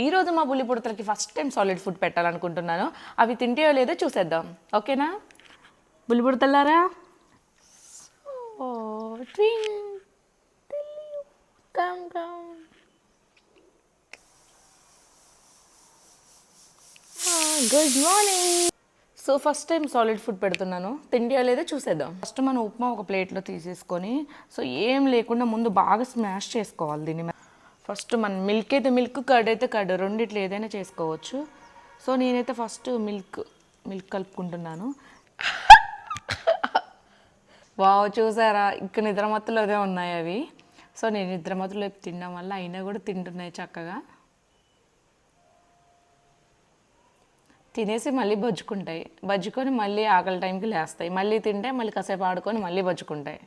ఈ రోజు మా బుల్లి పుడతలకి ఫస్ట్ టైం సాలిడ్ ఫుడ్ పెట్టాలనుకుంటున్నాను. అవి తింటేయో లేదో చూసేద్దాం. ఓకేనా? బుల్లి పుడతలారా ఓ good morning so first time solid food పెడుతున్నాను. తిండియో లేదో చూసేద్దాం. ఫస్ట్ మనం ఉప్మా ఒక ప్లేట్లో తీసేసుకొని సో ఏం లేకుండా ముందు బాగా స్మాష్ చేసుకోవాలి దీన్ని ఫస్ట్ మన మిల్క్ అయితే మిల్క్ కర్డ్ అయితే కర్డ్ రెండిట్లో ఏదైనా చేసుకోవచ్చు. సో నేనైతే ఫస్ట్ మిల్క్ మిల్క్ కలుపుకుంటున్నాను. వావ్ చూసారా? ఇక్కడ నిద్రమత్తులు అదే ఉన్నాయి అవి. సో నేను నిద్రమత్తులు తినడం వల్ల అయినా కూడా తింటున్నాయి చక్కగా. తినేసి మళ్ళీ బజ్జుకుంటాయి. బజ్జుకొని మళ్ళీ ఆకలి టైంకి లేస్తాయి. మళ్ళీ తింటే మళ్ళీ కాసేపు ఆడుకొని మళ్ళీ బజ్జుకుంటాయి.